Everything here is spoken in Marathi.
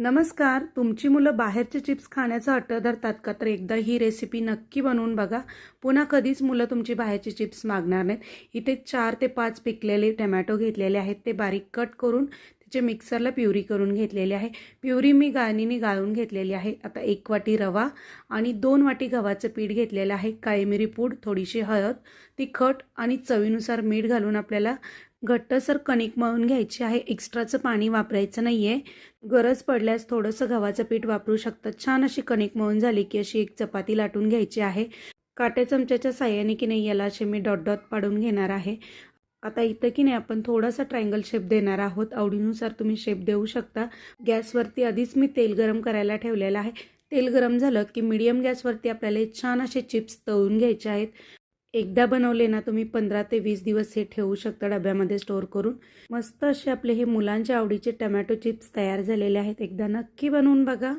नमस्कार. तुमची मुलं बाहेरचे चिप्स खाण्याचं अट्ट धरतात का? तर एकदा ही रेसिपी नक्की बनवून बघा. पुन्हा कधीच मुलं तुमची बाहेरचे चिप्स मागणार नाहीत. इथे चार ते पाच पिकलेले टमॅटो घेतलेले आहेत. ते बारीक कट करून जे मिक्सरला प्युरी करून घेतलेली आहे. प्युरी मी गाळणीने गाळून घेतलेली आहे. आता एक वाटी रवा आणि दोन वाटी गव्हाचं पीठ घेतलेलं आहे. काळी मिरी पूड थोडीशी हळद तिखट आणि चवीनुसार मीठ घालून आपल्याला घट्टसर कणिक मळून घ्यायची आहे. एक्स्ट्राचं पाणी वापरायचं नाही आहे गरज पडल्यास थोडंसं गव्हाचं पीठ वापरू शकतात छान अशी कणिक मळून झाली की अशी एक चपाती लाटून घ्यायची आहे. काटे चमच्याच्या साह्याने की नाही याला असे मी डॉट डॉट पाडून घेणार आहे. आता इथं की नाही आपण थोडासा ट्रायंगल शेप देणार आहोत. आवडीनुसार तुम्ही शेप देऊ शकता. गॅसवरती आधीच मी तेल गरम करायला ठेवलेलं आहे. तेल गरम झालं की मीडियम गॅसवरती आपल्याला छान असे चिप्स तळून घ्यायचे आहेत. एकदा बनवले ना तुम्ही पंधरा ते वीस दिवस हे ठेवू शकता डब्यामध्ये स्टोअर करून. मस्त असे आपले हे मुलांच्या आवडीचे टमॅटो चिप्स तयार झालेले आहेत. एकदा नक्की बनवून बघा.